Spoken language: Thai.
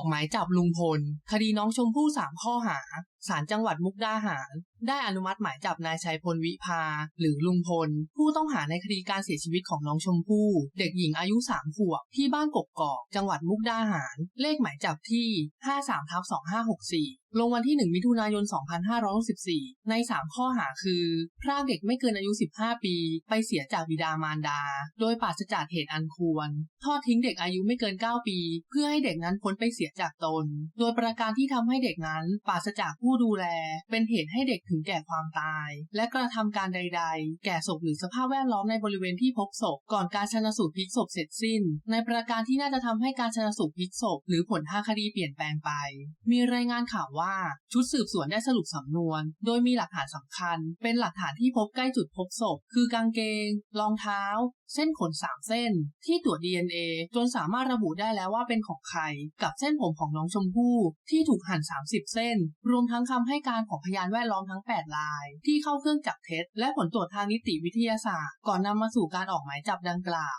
อกหมายจับลุงพล คดีน้องชมพู่สามข้อหา ศาลจังหวัดมุกดาหาร ได้อนุมัติหมายจับนายชัยพลวิภา หรือลุงพล ผู้ต้องหาในคดีการเสียชีวิตของน้องชมพู่ เด็กหญิงอายุ 3 ขวบ ที่บ้านกกกอก จังหวัดมุกดาหาร เลขหมายจับที่ 53ทับ2564 ลงวันที่ 1 มิถุนายน 2564 ใน 3 ข้อหาคือ พรากเด็กไม่เกินอายุ 15 ปี ไปเสียจากบิดามารดา โดยปราศจากเหตุอันควร ทอดทิ้งเด็กอายุไม่เกิน 9 ปี เพื่อให้เด็กนั้นพ้นไปเสียจากตน โดยประการที่ทำให้เด็กนั้นปราศจากผู้ดูแล เป็นเหตุให้เด็กถึงแก่ความตาย และกระทำการใด ๆ แก่ศพหรือสภาพแวดล้อมในบริเวณที่พบศพก่อนการชนสูตรพลิกศพเสร็จสิ้น ในประการที่น่าจะทำให้การชนสูตรพลิกศพหรือผลทางคดีเปลี่ยนแปลงไป มีรายงานข่าวว่าชุดสืบสวนได้สรุปสำนวน โดยมีหลักฐานสำคัญ เป็นหลักฐานที่พบใกล้จุดพบศพ คือกางเกง รองเท้า เส้นขนสามเส้น ที่ตรวจ DNA จนสามารถระบุได้แล้วว่าเป็นของใคร กับเส้นผมของน้องชมพู่ที่ถูกหั่น 30 เส้น รวมทั้งคำให้การของพยานแวดล้อมทั้ง8ลาย ที่เข้าเครื่องจับเท็จและผลตรวจทางนิติวิทยาศาสตร์ ก่อนนำมาสู่การออกหมายจับดังกล่าว